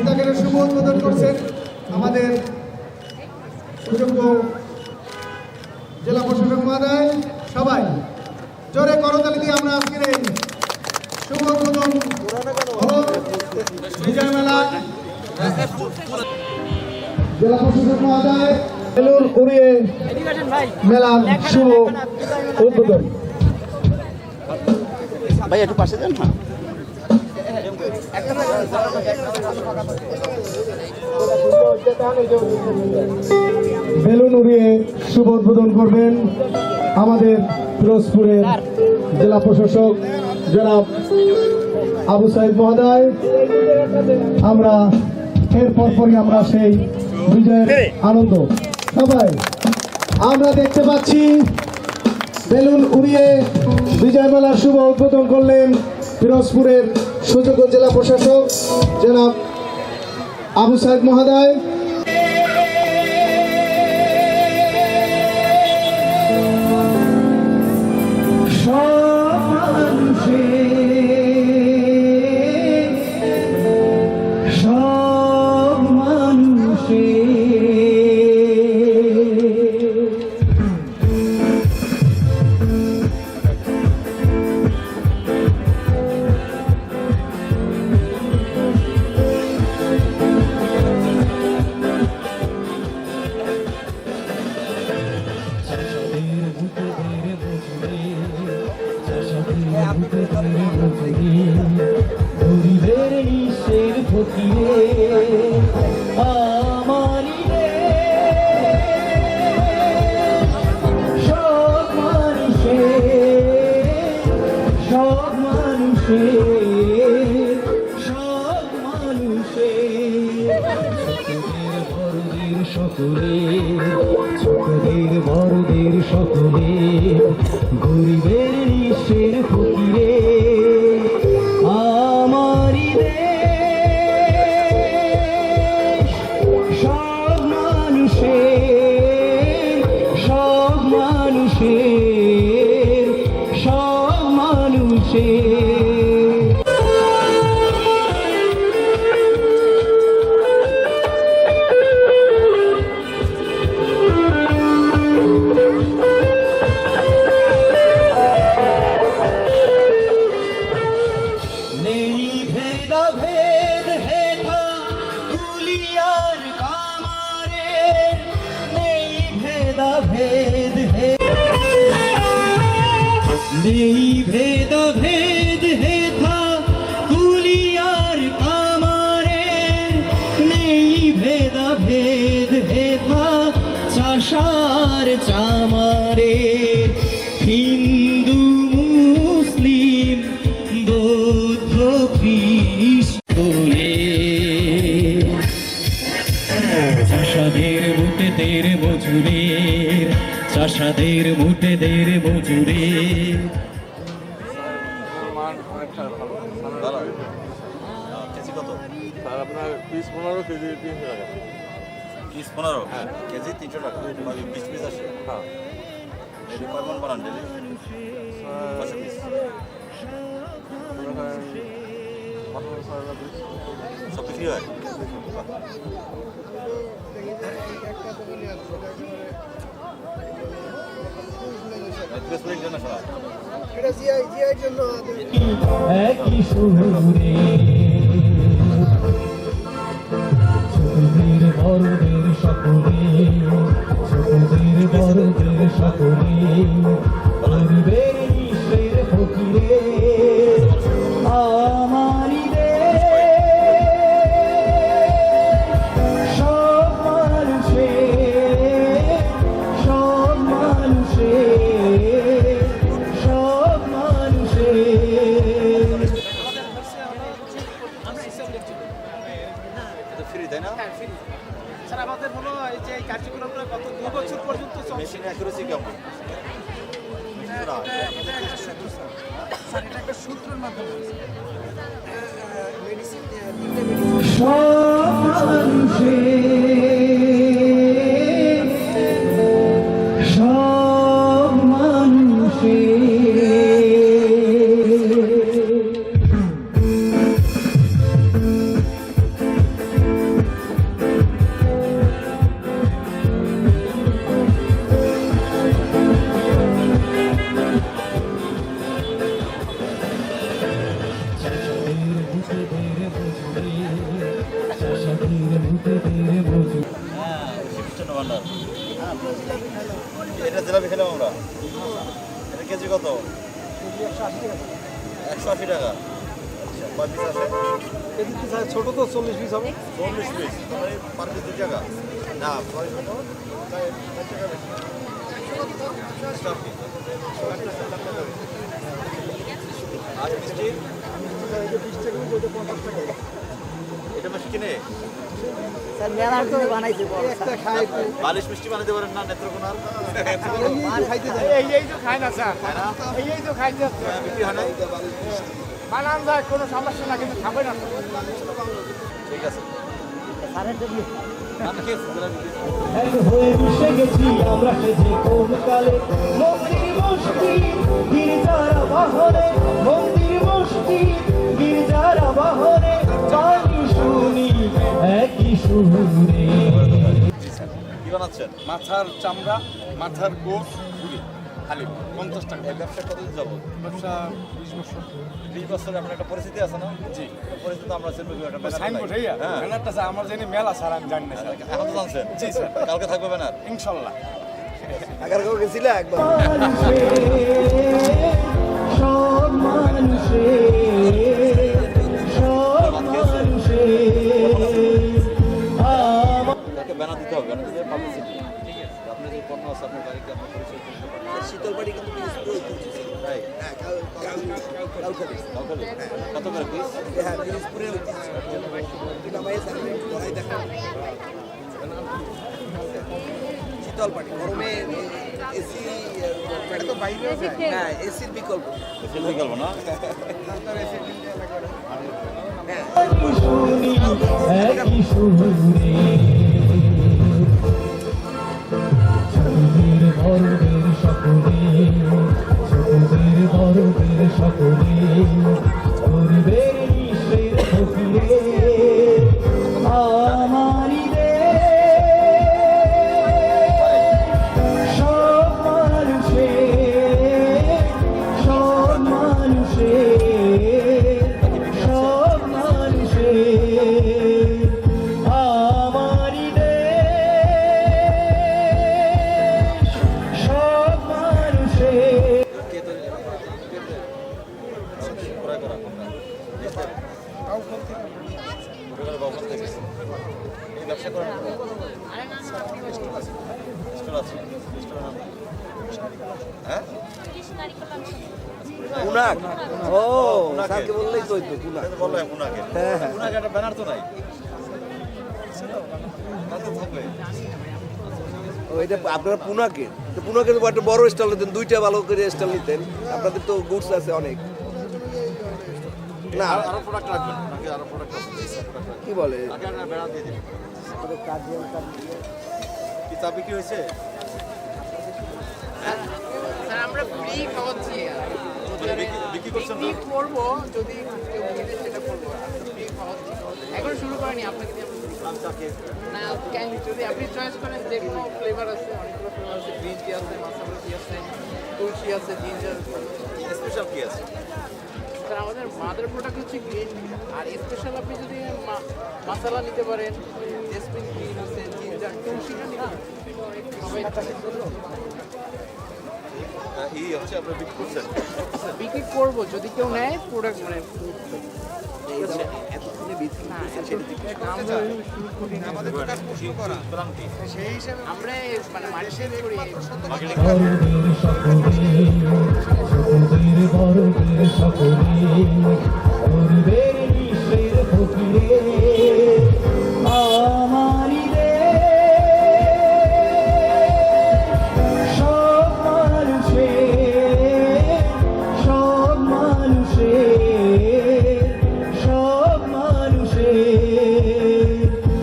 চিন্তাগারের শুভ উদ্বোধন করছেন আমাদের সুযোগ্য জেলা প্রশাসক মহোদয়। সবাই, জোরে করতালি দিয়ে আমরা আজকের এই শুভ উদ্বোধন বিজয় মেলা জেলা প্রশাসক মহোদয় বেলুন উড়িয়ে মেলার শুভ উদ্বোধন। ভাই, একটু পাশে যান না বেলুন উড়িয়ে শুভ উদ্বোধন করবেন আমাদের ফিরোজপুরের জেলা প্রশাসক জনাব আবু সাইদ মহোদয়। আমরা এর পরপরই আমরা সেই বিজয়ের আনন্দ। সবাই, আমরা দেখতে পাচ্ছি বেলুন উড়িয়ে বিজয় মেলার শুভ উদ্বোধন করলেন ফিরোজপুরের সুযোগ্য জেলা প্রশাসক জেলা আবু সাহেব মহোদয় গরিবের নিশের ফকিরে আমারি সব মানুষের সব মানুষের সব মানুষের ভেদা হে। নেই ভেদা ভেদ হেথা কুলিয়ার কামারে নেই ভেদা ভেদ হেথা চাষার চামারে। হিন্দু, মুসলিম, বৌদ্ধ খ্রিস্টলে চাষাদের মুটেদের মজুরের চাষাদের মুটেদের মজুরের কেজি কত আর আপনার পিস পনেরো কেজি তিনশো টাকা। পিস পনেরো কেজি তিনশো টাকা বিশ পিস আসে। হ্যাঁ। ডেলি বানান ডেলি। কয়শো পিস করেন আঠারো ছয় হাজার পিস সব বিক্রি হয়। ফিরোজপুর ইন্টারন্যাশনাল একই সুরে ছোটদের বড়দের সকলে ছোটদের বড়দের সকলে গরিবের নিশের ফকিরে আমারি দু বছর পর্যন্ত মেশিন অ্যাকুরেসি কেমন? সূত্রের মাধ্যমে মেডিসিন জিলাপি খেলাম আমরা? এটা কেজি কত? একশো আশি টাকা। আচ্ছা কয় পিস আছে? ছোট তো চল্লিশ পিস হবে। চল্লিশ পিস মানে পার পিস দু টাকা না। আর মিষ্টি? এটা বেশি কিনে? স্যার মেলার তো বানাইছে বালিশ মিষ্টি বানাতে পারেন না নেত্রকোনার খাইতে এই এই তো খায় না স্যার। এই এই তো খাইতে বিক্রি হয় বানান যায় কোনো সমস্যা না কিন্তু খাবে না। ঠিক আছে। এক হয়ে মিশে গেছি আমরা সেজে কোন কালে মন্দির মুষ্টি গির্জার বাহনে মন্দির মস্তি গির্জার বাহনে গানি শুনি একই সুরে কি বানাচ্ছেন মাথার চামড়া মাথার পুরি খালি পঞ্চাশ টাকা। এই ব্যবসা কতদিন যাব। ব্যবসা বিশ বছর। বিশ বছরে আপনার একটা পরিস্থিতি আছে না? জি। পরিস্থিতি আমরা কি একটা সাইনবোর্ড হ্যাঁ। ব্যানারটা স্যার আমার জানি মেলা স্যার আমি জানি না স্যার। এখন তো জানছেন? জি, স্যার। কালকে থাকবে ব্যানার ইনশাল্লাহ। সব কত করে হ্যাঁ দেখা শীতলপাটি গরমে এসি এটা তো বাইরে হ্যাঁ এসির বিকল্প বেশি বিকল্প না সুরে ছোটদের ক্রয় করা কোনটা? নিজের? থেকে। এই ব্যবসা করেন স্টোর আছে স্টোরের নাম কি? হ্যাঁ ও উনাকে। বললেই তো হইতো একটা ব্যানার নাই এটা আপনারা পুনাকে তো পুনাকে একটা বড় স্টল নিতেন দুইটা ভালো করে স্টল নিতেন আপনাদের তো গুডস আছে অনেক না। আর- প্রোডাক্ট রাখবেন নাকি আরও প্রোডাক্ট কি বলে? ব্যানার দিয়ে দিন কি বিক্রি হয়েছে? আমরা ফ্রি খাওয়াচ্ছি। বিক্রি- করছেন করব যদি কেউ সেটা করব। এখন শুরু করেনি আপনাকে না যদি আপনি চয়েস করেন যে কোনো ফ্লেভার আছে অনেকগুলো ফ্লেভার আছে গ্রিন টি আছে মাসালা টি আছে তুলসি আছে জিঞ্জার স্পেশাল কি আছে? স্যার আমাদের মাদার প্রোডাক্ট হচ্ছে গ্রিন আর স্পেশাল আপনি যদি মশলা নিতে পারেন জেসমিন গ্রিন আছে জিঞ্জার তুলসিটা নিতে সবাই আহ, হচ্ছে আপনার বিক্রি করছেন। বিক্রি করব যদি কেউ নেয় প্রোডাক্ট মানে না, আমরা মানে মার্কেট করি। বড়দের সকলে ছোটদের বড়দের সকলে গরিবের